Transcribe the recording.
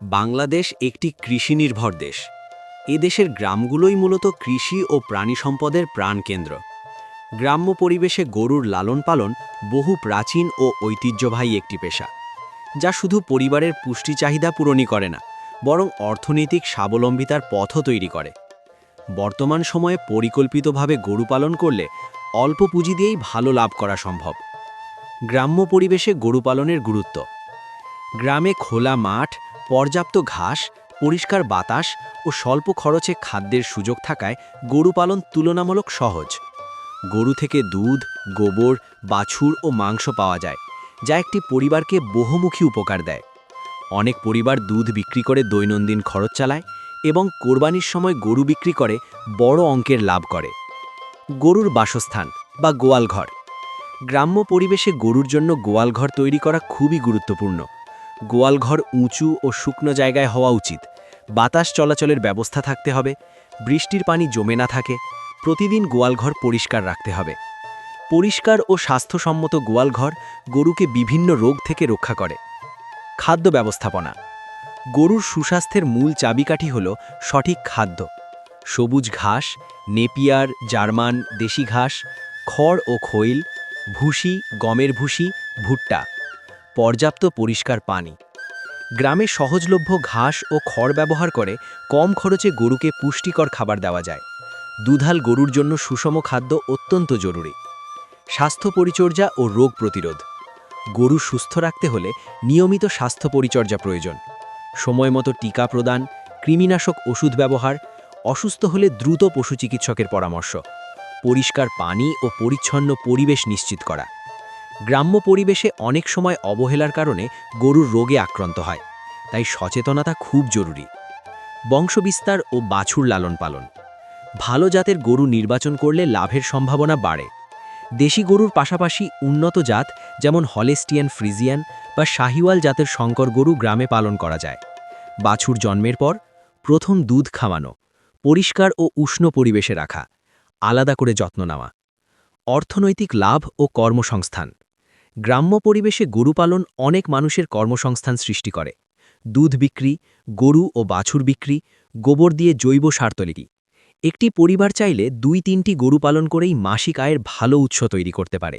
বাংলাদেশ একটি কৃষিনির্ভর দেশ। এ দেশের গ্রামগুলোই মূলত কৃষি ও প্রাণী সম্পদের প্রাণকেন্দ্র গ্রাম্য পরিবেশে গরুর লালন পালন বহু প্রাচীন ও ঐতিহ্যবাহী একটি পেশা, যা শুধু পরিবারের পুষ্টি চাহিদা পূরণই করে না, বরং অর্থনৈতিক স্বাবলম্বিতার পথও তৈরি করে। বর্তমান সময়ে পরিকল্পিতভাবে গরু পালন করলে অল্প পুঁজি দিয়েই ভালো লাভ করা সম্ভব। গ্রাম্য পরিবেশে গরু পালনের গুরুত্ব। গ্রামে খোলা মাঠ পর্যাপ্ত ঘাস, পরিষ্কার বাতাস ও স্বল্প খরচে খাদ্যের সুযোগ থাকায় গরু পালন তুলনামূলক সহজ। গরু থেকে দুধ, গোবর, বাছুর ও মাংস পাওয়া যায়, যা একটি পরিবারকে বহুমুখী উপকার দেয়। অনেক পরিবার দুধ বিক্রি করে দৈনন্দিন খরচ চালায় এবং কোরবানির সময় গরু বিক্রি করে বড় অঙ্কের লাভ করে। গরুর বাসস্থান বা গোয়ালঘর। গ্রাম্য পরিবেশে গরুর জন্য গোয়ালঘর তৈরি করা খুবই গুরুত্বপূর্ণ। গোয়ালঘর উঁচু ও শুকনো জায়গায় হওয়া উচিত। বাতাস চলাচলের ব্যবস্থা থাকতে হবে, বৃষ্টির পানি জমে না থাকে, প্রতিদিন গোয়ালঘর পরিষ্কার রাখতে হবে। পরিষ্কার ও স্বাস্থ্যসম্মত গোয়ালঘর গরুকে বিভিন্ন রোগ থেকে রক্ষা করে। খাদ্য ব্যবস্থাপনা। গরুর সুস্বাস্থ্যের মূল চাবিকাঠি হল সঠিক খাদ্য। সবুজ ঘাস, নেপিয়ার, জার্মান, দেশি ঘাস, খড় ও খৈল, ভুসি, গমের ভুসি, ভুট্টা। পর্যাপ্ত পরিষ্কার পানি। গ্রামে সহজলভ্য ঘাস ও খড় ব্যবহার করে কম খরচে গরুকে পুষ্টিকর খাবার দেওয়া যায়। দুধাল গরুর জন্য সুষম খাদ্য অত্যন্ত জরুরি। স্বাস্থ্য পরিচর্যা ও রোগ প্রতিরোধ। গরু সুস্থ রাখতে হলে নিয়মিত স্বাস্থ্য পরিচর্যা প্রয়োজন। সময়মতো টিকা প্রদান, কৃমিনাশক ওষুধ ব্যবহার, অসুস্থ হলে দ্রুত পশু চিকিৎসকের পরামর্শ। পরিষ্কার পানি ও পরিচ্ছন্ন পরিবেশ নিশ্চিত করা। গ্রাম্য পরিবেশে অনেক সময় অবহেলার কারণে গরুর রোগে আক্রান্ত হয়, তাই সচেতনতা খুব জরুরি। বংশবিস্তার ও বাছুর লালন পালন। ভালো জাতের গরু নির্বাচন করলে লাভের সম্ভাবনা বাড়ে। দেশি গরুর পাশাপাশি উন্নত জাত, যেমন হলেস্টিয়ান ফ্রিজিয়ান বা শাহিওয়াল জাতের শঙ্কর গরু গ্রামে পালন করা যায়। বাছুর জন্মের পর প্রথম দুধ খাওয়ানো, পরিষ্কার ও উষ্ণ পরিবেশে রাখা, আলাদা করে যত্ন নেওয়া। অর্থনৈতিক লাভ ও কর্মসংস্থান। গ্রাম্য পরিবেশে গরু পালন অনেক মানুষের কর্মসংস্থান সৃষ্টি করে। দুধ বিক্রি, গরু ও বাছুর বিক্রি, গোবর দিয়ে জৈব সার তৈরি। একটি পরিবার চাইলে দুই তিনটি গরু পালন করেই মাসিক আয়ের ভালো উৎস তৈরি করতে পারে।